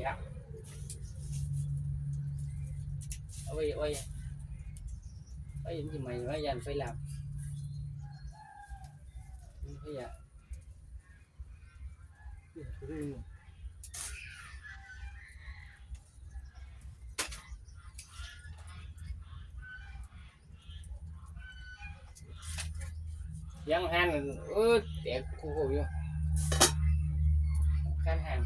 ya quay quay quay những gì mày bây giờ phải làm. Bây giờ dân hàng ướt đẹp khu vực vô. Khách hàng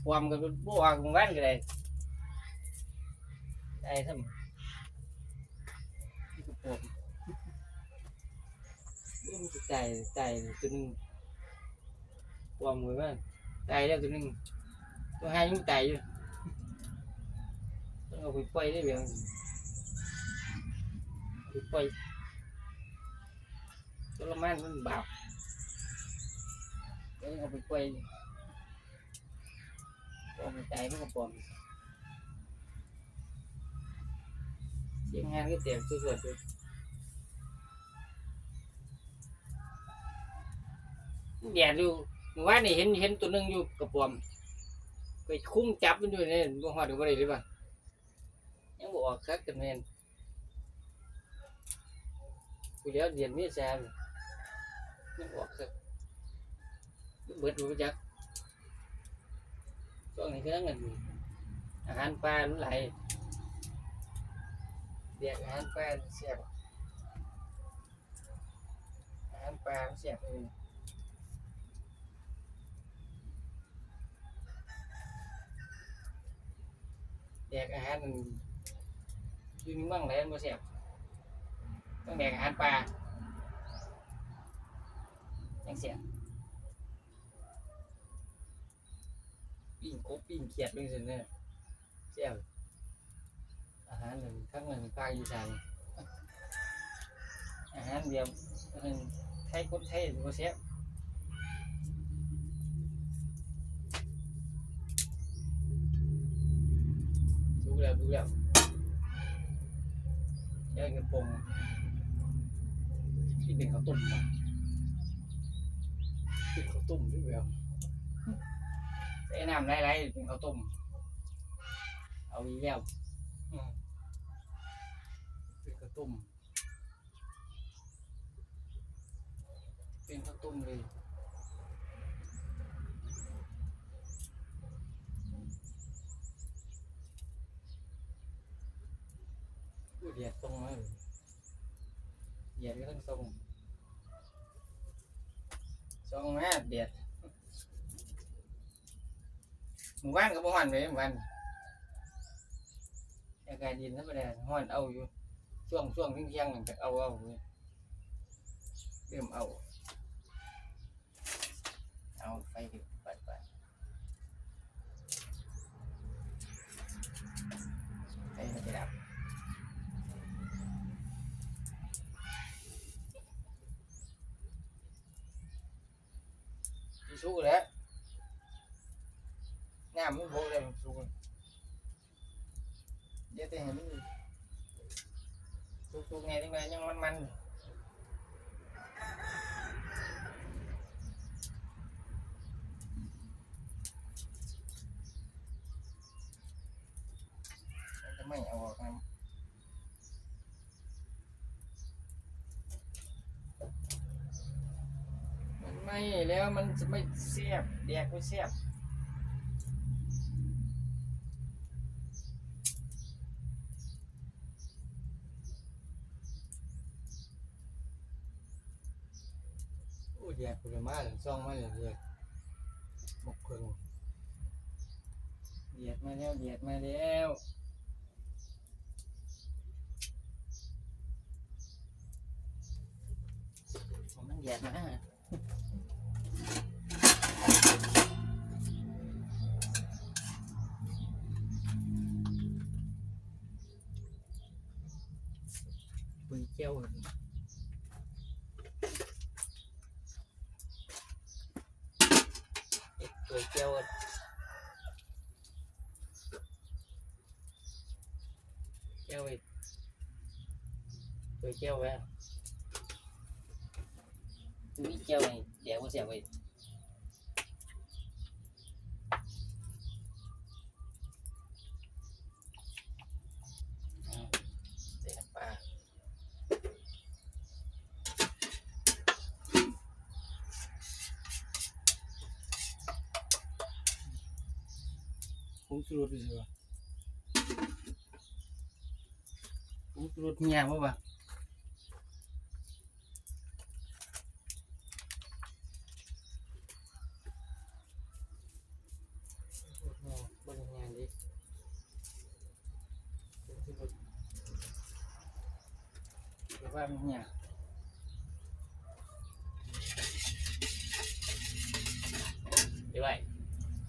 คู่ๆอยู่คันหันไปความกันบวกกันวันก็ได้ได้ทำนี่ก็ปวมมันจะตายตายตัวหนึงความมือมันตายแล้วตัวหนึงตัวให้ยังตายอยู่ต้องเอาไปปล่อยได้เบียงไปปล่อยตัวละมันมันบาปต้องเอาไปปล่อยป ลอมตายมันก็ปลอมเสียงงานก็เต็มสุดๆเลยแดดอยู่เมื่อวานนี่เห็นเห็นตัวนึงอยู่กระปอมไปคุ้มจับมันอยู่เนี่ยบ่ฮอดูบ่ได้หรือเปล่ายังบ่ออกคักกันแม่นกูเดี๋ยวเดือนมีษายนยังบ่ออกคักเบิดบ่จัก ช่วงนี้ก็นั่งกันอาหารปลามันไหลเรียกอาหารปลาเสียบอาหารปลาเสียบเลยแดกอาหารอยู่ในมืองไหนมันบ่แซ่บต้องแดกอาหารปลาจังเสียบ ปิ้งกบปิ้งเขียดเป็นสิเนี่ยแซ่บอาหารหนึ่งทั้งหนึ่งภาคอีสานอาหารเดียวหนึ่งไทยคนไทยบ่แซ่บถูแล้วถูแล้วแย่งกันปงที่เป็นข้าวต้มมาเป็นข้าวต้มด้วยแล้ว ใส่น้ำไรๆเป็นข้าวต้ม เอาอีกแล้วอืมเป็นข้าวต้ม เป็นข้าวต้มเลยอุ้ยเดียดตรงมาเลยเดียดก็ต้องทรงทรงมาเดียด หมู่บ้านก็บ่ฮ้อนเลยหมู่บ้านอากาศเย็นธรรมดาฮ้อนเอาอยู่ช่วงช่วงเที่ยงๆนั่นจะเอาเอาอยู่เริ่มเอา เอาไฟดิไปไปไฟมันจะดับที่สู้แล้ว น้ำมันโบเลยมันสู้เดี๋ยวแต่เห็นมันสู้ๆไงที่ไงยังมันมันมันจะไม่เอาออ กนะมันไม่แล้วมันจะไม่เสียบแดกไม่เสียบโอ้ยแยกผลไม้หรือซ่องมาเลยเลยหมกเพิงเดียดมาแล้วเดียดมาแล้วผมมันเดียดมาปุยเจ้าหั่นก๋วยเตี๋ยวอะเจียวอีกก๋วยเตี๋ยวแว่มีเจียวไงเดี๋ยวกูเสียไป งสุรสดีกว่า ผงสุรสเมียบ่ปะบ นงานดิผงสุรสเดี๋ยวว่ามันเนี่ยเดี๋ยวไว้ เอ้นี่เขาลูกกับเพื่อน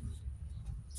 ควันมันทำไมมั